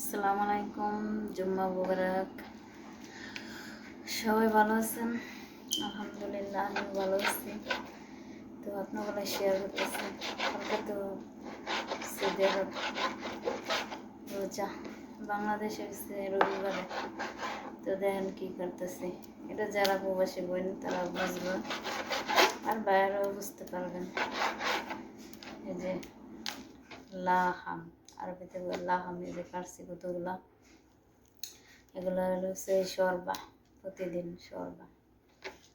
আসসালামু আলাইকুম, জুম্মা মুবারক। সবাই ভালো আছেন? আলহামদুলিল্লাহ আমি ভালো আছি। তো আপনারা শেয়ার করতেছি। কালকে তো রোজা, বাংলাদেশে রবিবারে। তো দেখেন কি করতেছি। এটা যারা প্রবাসী বোন, তারা বুঝবে। আর বাইরেও বুঝতে পারবেন। এই যে, লাহাম। আরবিতে বলে লাহাম এই যে কাটছি কতগুলো? এগুলো হচ্ছে সরবা প্রতিদিন সরবা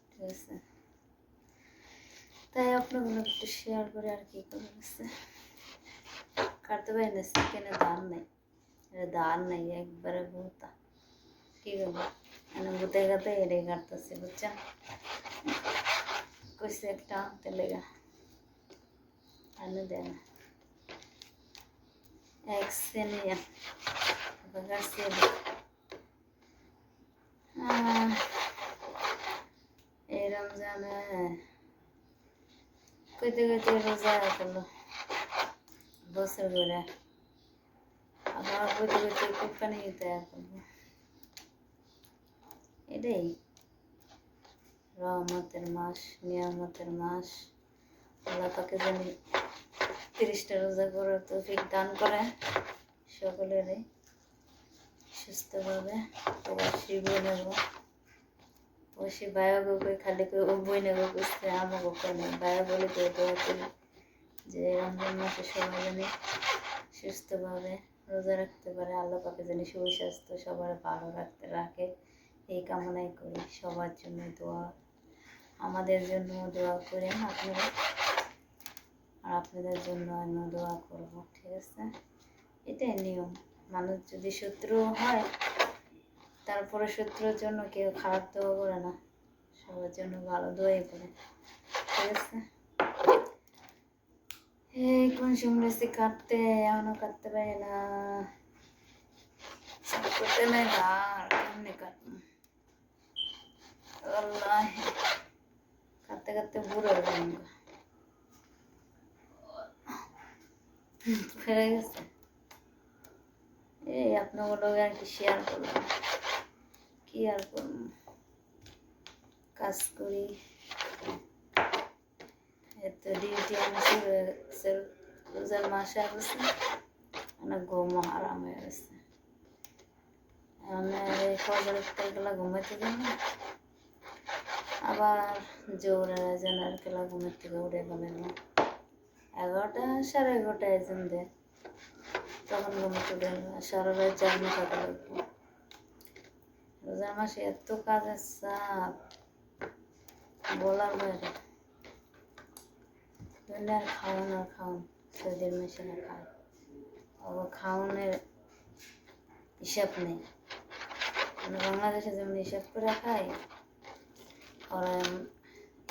ঠিক আছে? তাই আপনাগুলো একটু শেয়ার করে আর কি করে গেছে কাটতে পারি না চিকেনে ধান নেই। ধান নেই, একবারে ভূতা। কি করব? মানে ভূতে গাতে এটাই কাটতেছি, বুঝছেন? কইছে একটা, তেলেগা। আনে দেয় না এক সেনিয়া Garcia. এই রমজানে কইতে কইতে রোজা করল বছর করে আবার কইতে কইতে কোরবানি তৈরি করব এটাই রহমতের মাস নিয়ামতের মাস আল্লাহ পাকে জানি তিরিশটা রোজা করার তৌফিক দান করে সকলেরই সুস্থভাবে প্রবাসী বই নেব। প্রবাসী বায়গো কই, খালি ও বই নেব বুঝতে আমাকে কই বায়ো বলে তো দোয়া করি যে রমজান মাসে সবাই জানি সুস্থভাবে রোজা রাখতে পারে। আল্লাহ পাকে জানি সুস্বাস্থ্য সবার ভালো রাখতে রাখে। এই কামনাই করি। সবার জন্য দোয়া, আমাদের জন্য দোয়া করেন আপনারা। আর আপনাদের জন্য আমি দোয়া করব, ঠিক আছে? এটাই নিয়ম। মানুষ যদি শত্রু হয়, তারপরে শত্রুর জন্য কেউ খারাপ দোয়া করে না। সবার জন্য ভালো দোয়াই করে, ঠিক আছে? এই কোন সময় কাটতে এখনও কাটতে পারি না। করতে নেই আর কেমনি কাটবো আল্লাহ কাটতে কাটতে বুড়ো হয়ে যাব গেছে এই আপনাগুলো আর কি শেয়ার করলাম। কি আর করব? কাজ করি। এত ডিউটি আমি শুরু হয়ে গেছে। রোজার মাসে আসছে অনেক ঘুম আরাম হয়ে গেছে। গেলা ঘুমাইতে যাই আবার জোরে জনের গেলা ঘুমের থেকে উঠে গেলেন এগারোটা, সাড়ে এগারোটায় যেন দেয় তখন ঘুমোতে দেয় সারা রাত জার্নি লাগবে রোজার মাসে এত কাজের চাপ, বলার বাইরে। দুনিয়ার খাওয়ান আর খাওয়ান সৌদির মেশিনে খায় আবার খাওয়ানোর হিসাব নেই। মানে বাংলাদেশে যেমন হিসাব করে খায় ওরা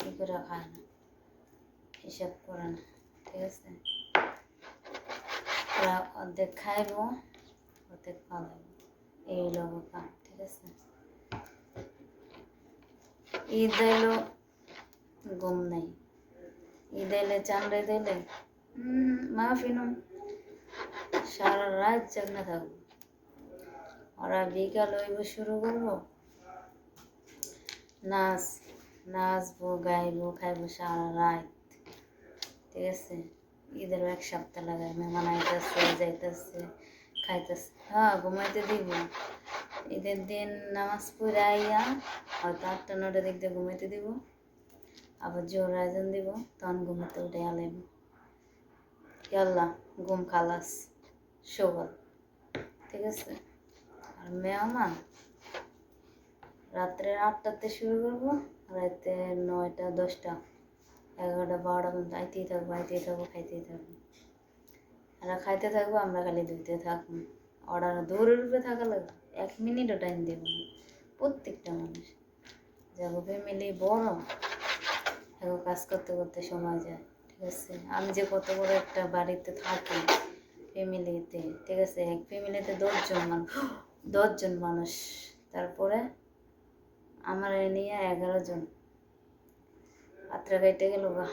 ই করে খায় না। হিসাব করে না। ঈদ এলো ঈদ এলে চান্ডে দিলে মাফি নো সারা রাত জাগনা থাকব ওরা বিকাল হইব শুরু করব নাচ নাচবো গাইবো খাইবো সারা রাত ঠিক আছে? ঈদের এক সপ্তাহ লাগায় মেহমান আইতেছে, যাইতেছে, খাইতেছে। হ্যাঁ ঘুমাইতে দিব। ঈদের দিন নামাজ পড়ে আইয়া হয়তো আটটা নটা দিক দিয়ে ঘুমাইতে দিব। আবার জোর আয়োজন দিব, তখন ঘুমাতে উঠে আলাইব আল্লাহ ঘুম খালাস সকাল ঠিক আছে? আর মেহমান? রাত্রে আটটাতে শুরু করব রাতে নয়টা, দশটা। এগারোটা বারোটা পর্যন্ত আইতেই থাকব আইতেই থাকব, খাইতেই থাকব। এরা খাইতে থাকব, আমরা খালি ধুইতে থাকব। অর্ডার দৌড়ের উপরে থাকা লাগবে, এক মিনিটও টাইম দেব না। প্রত্যেকটা মানুষ। যাব ফ্যামিলি বড়। এখন কাজ করতে করতে সময় যায়, ঠিক আছে? আমি যে কত বড় একটা বাড়িতে থাকি ফ্যামিলিতে ঠিক আছে? এক ফ্যামিলিতে দশজন মানুষ দশজন মানুষ। তারপরে আমার নিয়ে এগারো জন। আত্রা কেটে গেল গা।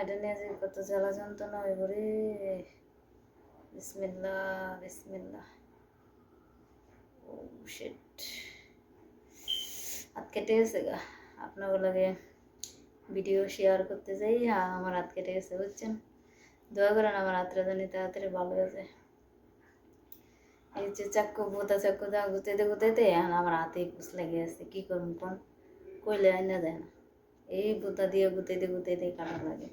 এটা নিয়ে যে কত জ্বালা যন্ত্রণা হয়ে রে। বিসমিল্লাহ বিসমিল্লাহ। ও শিট হাত কেটে গেছে গা। আপনাকে লাগে ভিডিও শেয়ার করতে যাই আমার হাত কেটে গেছে, বুঝছেন? দোয়া করেন আমার হাতটা জানি তাড়াতাড়ি ভালো হয়ে যায়। এই যে চাক্কু বোতা চাক্কু দা গুতাইতে গুতাইতে, আমার হাতে কুচ লেগে আছে, কি করুন কোন? কইলে আইনা দেয় না এই বোতা দিয়ে গুতাইতে গুতাইতে কাটা লাগে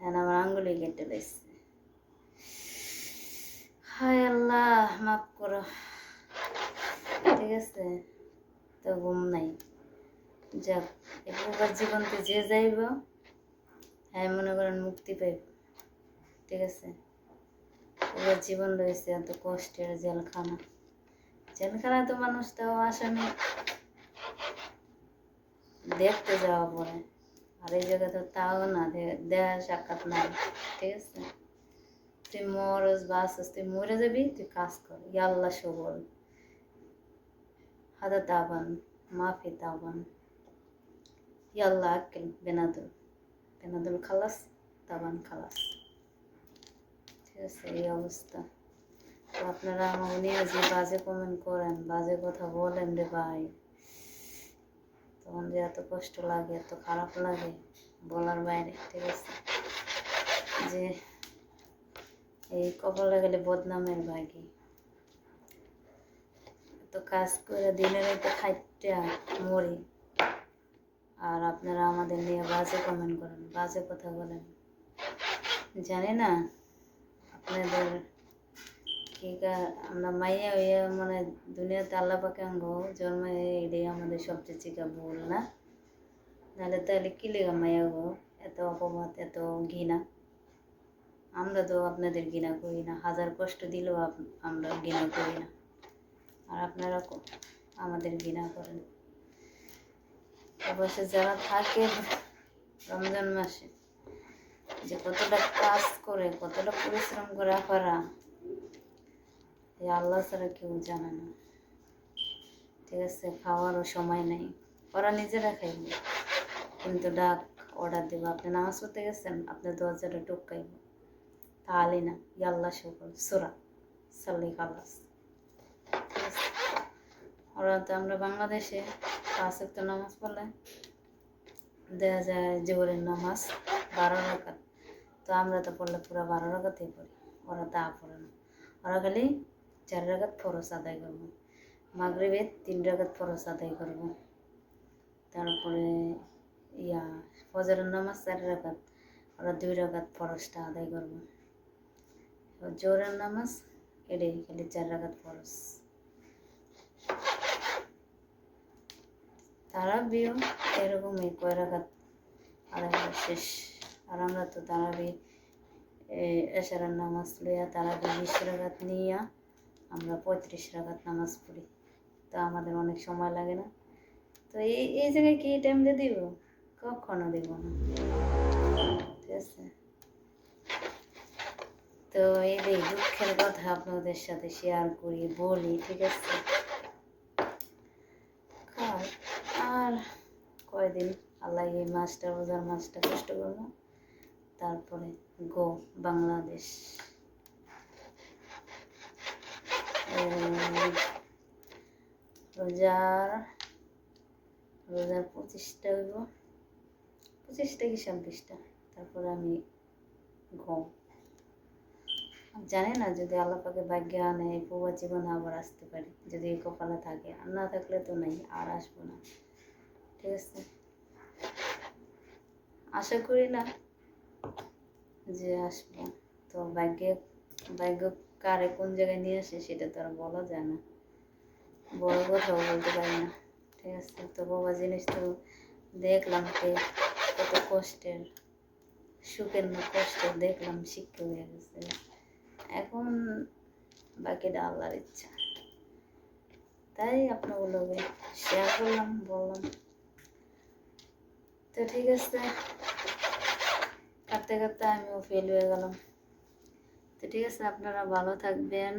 এখন আমার আঙ্গুলি কেটে লাগছে হায় আল্লাহ মাফ করো ঠিক আছে তো ঘুম নাই যাক এবার জীবনতে যে যাইব হ্যাঁ মনে করেন মুক্তি পাইব ঠিক আছে এবার জীবন রয়েছে এত কষ্টের জেলখানা জেলখানা তো মানুষ তো আসামি দেখতে যাওয়া পরে। আর এই জায়গায় তো তাও না, দে- দেহা সাক্ষাৎ নাই, ঠিক আছে? তুই মরস বাসস তুই মরে যাবি, তুই কাজ কর। ইয়াল্লা সবল। হাদা তাবান, মাফি তাবান। ইয়াল্লা আকেল বেনাদুল। বেনাদুল খালাস, তাবান খালাস। ঠিক আছে, এই অবস্থা। আপনারা আমাকে নিয়ে বাজে কমেন্ট করেন, বাজে কথা বলেন রে ভাই। তখন যে এত কষ্ট লাগে, এত খারাপ লাগে বলার বাইরে, ঠিক আছে? যে এই কপালে গেলে বদনামের ভাগি। তো কাজ করে দিনের তো খাইতে মরি। আর আপনারা আমাদের নিয়ে বাজে কমেন্ট করেন, বাজে কথা বলেন। জানি না আপনাদের কি আমরা মাইয়া হইয়া মানে দুনিয়াতে আল্লাহ পাকে আঙ্গ জন্মে এটাই আমাদের সবচেয়ে চিকা ভুল, না? নাহলে তাহলে কি লেগা মাইয়া গো? এত অপবাদ, এত ঘৃণা। আমরা তো আপনাদের ঘৃণা করি না। হাজার কষ্ট দিলেও আমরা ঘৃণা করি না। আর আপনারা আমাদের ঘৃণা করেন। অবশ্য যারা থাকে রমজান মাসে, যে কতটা কাজ করে, কতটা পরিশ্রম করে আপারা এই আল্লাহ ছাড়া কেউ জানে না। ঠিক আছে, খাওয়ারও সময় নেই। ওরা নিজেরা খাইবে। কিন্তু ডাক অর্ডার দেবো। আপনি নামাজ পড়তে গেছেন আপনার দরজাটা টুকাইব তাহলে না ইয়াল্লা সকল সুরা সাল্লি খালাস। ওরা তো আমরা বাংলাদেশে পাঁচ একটা নামাজ পড়লে দেখা যায় জোহরের নামাজ বারো রাকাত। তো আমরা তো পড়লে পুরো বারো রাকাতেই পড়ি। ওরা তা পড়ে না। ওরা খালি চার রাকাত ফরস আদায় করব। মাগরিবে তিন রাকাত ফরস আদায় করব। তারপরে ইয়া, ফজরের নামাজ চার রাকাত ওরা দুই রাকাত ফরসটা আদায় করব। জোরের নামাজ এটাই, খালি চার রাকাত ফরস তারা বিয়ে এরকমই কয় আড়াই রাকাত শেষ। আর আমরা তো তারাবি এশারার নামাজ লইয়া তারাবি বিশ রাখাত নিয়া আমরা পঁয়ত্রিশ রাখাত নামাজ পড়ি। তো আমাদের অনেক সময় লাগে না। তো এই এই জায়গায় কি টাইম দিয়ে দিব? কখনো দিব না। ঠিক আছে? তো এই যে দুঃখের কথা আপনাদের সাথে শেয়ার করি, বলি, ঠিক আছে? আর কয়দিন? আল্লাহ এই মাছটা রোজার মাছটা কষ্ট করব তারপরে গো বাংলাদেশ। রোজার রোজার পঁচিশটা হইব। পঁচিশটা কি ছাব্বিশটা তারপরে আমি ঘুম। জানি না যদি আল্লাহ পাকে ভাগ্যে আনে, এই পুবা জীবনে আবার আসতে পারি, যদি এই কপালে থাকে। আর না থাকলে তো নেই, আর আসব না। ঠিক আছে? আশা করি না যে আসব। তো ভাগ্যে, ভাগ্য কারে কোন জায়গায় নিয়ে আসে সেটা তো আর বলা যায় না। বড় কথাও বলতে পারি না। ঠিক আছে, তো বাবা জিনিস তো দেখলাম যে কত কষ্টের, সুখের না কষ্টের দেখলাম, শিক্ষা হয়ে গেছে। এখন বাকিটা আল্লাহর ইচ্ছা। তাই আপনাগুলোকে শেয়ার করলাম, বললাম। তো ঠিক আছে কাটতে কাটতে আমিও ফেল হয়ে গেলাম। তো ঠিক আছে আপনারা ভালো থাকবেন।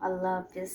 আল্লাহ হাফিজ।